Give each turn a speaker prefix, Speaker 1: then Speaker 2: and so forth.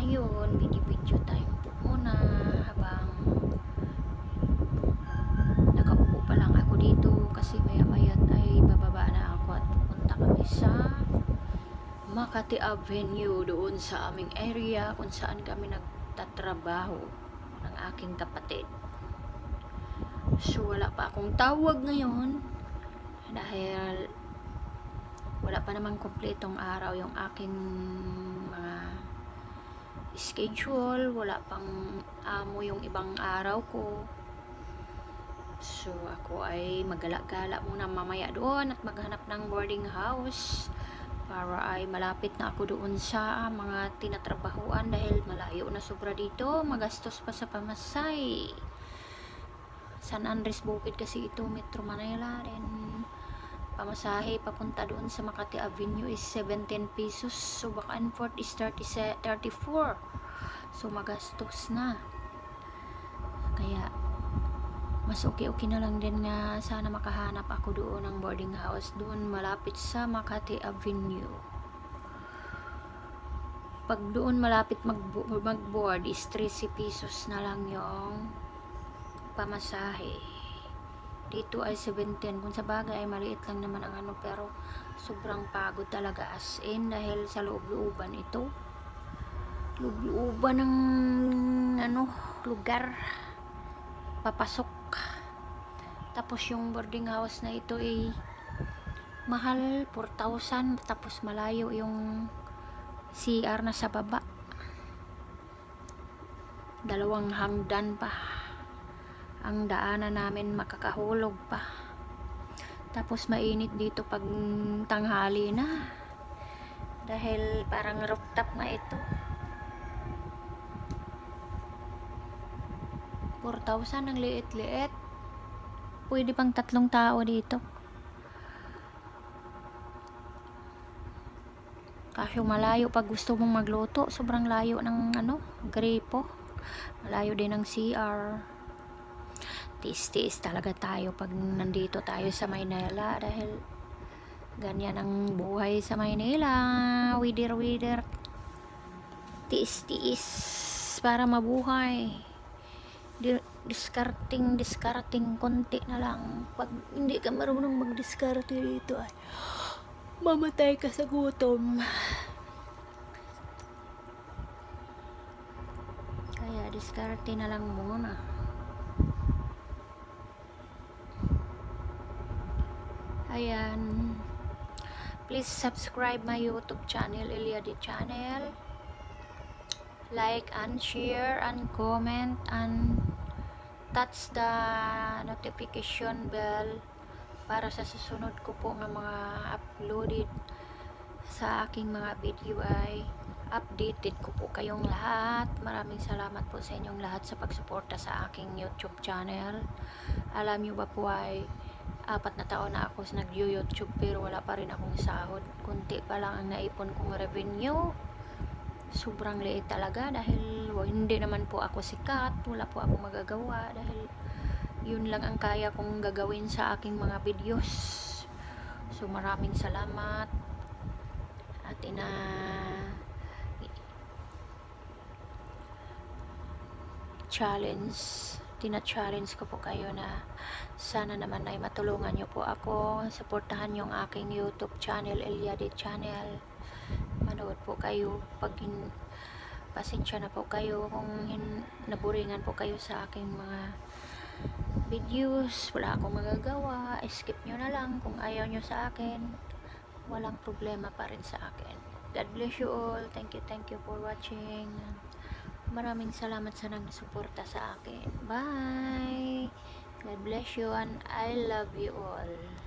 Speaker 1: Ngayon, binibidyo time po muna habang nakaupo pa lang ako dito kasi maya maya ay bababa na ako at pupunta kami sa Makati Avenue doon sa aming area kung saan kami nagtatrabaho ng aking kapatid. So, wala pa akong tawag ngayon dahil wala pa namang kumpletong araw yung aking schedule, wala pang amo yung ibang araw ko. So, ako ay magala-gala muna mamaya doon at maghanap ng boarding house para ay malapit na ako doon sa mga tinatrabahuan dahil malayo na sobra dito. Magastos pa sa pamasay. San Andres Bukid kasi ito, Metro Manila. Then, pamasahe papunta doon sa Makati Avenue is 17 pesos. So, back and forth is 30, 34. So, magastos na. Kaya, mas okay-okay na lang din nga sana makahanap ako doon ng boarding house doon malapit sa Makati Avenue. Pag doon malapit mag mag-board is 13 pesos na lang yung pamasahe. Dito ay 17. Kung sa bagay ay maliit lang naman ang ano pero sobrang pagod talaga. As in dahil sa loob-looban ito. Loob-looban ng ano lugar. Papasok. Tapos yung boarding house na ito ay mahal 4,000 tapos malayo yung CR na sa baba. Dalawang hangdan pa ang daanan namin makakahulog pa tapos mainit dito pag tanghali na dahil parang rooftop na ito 4,000 ang liit-liit pwede pang tatlong tao dito. Kaso malayo pag gusto mong magluto, sobrang layo ng ano, gripo. Malayo din ng CR. Tis-tis talaga tayo pag nandito tayo sa Maynila dahil ganyan ang buhay sa Maynila. Wider-wider. Tiis-tiis para mabuhay. Di- discarding discarding konti na lang. Pag hindi ka marunong mag-discarte dito ay mamatay ka sa gutom. Kaya diskarte na lang muna please subscribe my youtube channel Eliade channel like and share and comment and touch the notification bell para sa susunod ko po ng mga uploaded sa aking mga video ay updated ko po kayong lahat. Maraming salamat po sa inyong lahat sa pagsuporta sa aking YouTube channel. Alam nyo ba po ay apat na taon na ako nag-YouTube pero wala pa rin akong sahod. Kunti pa lang ang naipon kong revenue sobrang liit talaga dahil hindi naman po ako sikat, wala po ako magagawa dahil yun lang ang kaya kong gagawin sa aking mga videos. So maraming salamat at ina challenge tina-challenge ko po kayo na sana naman ay matulungan nyo po ako. Supportahan yung aking youtube channel Eliade channel. Manood po kayo. Pag hin, pasensya na po kayo. Kung naburingan po kayo sa aking mga videos wala akong magagawa skip nyo na lang. Kung ayaw nyo sa akin walang problema pa rin sa akin. God bless you all. Thank you thank you for watching maraming salamat sa nagsuporta sa akin. Bye! God bless you and I love you all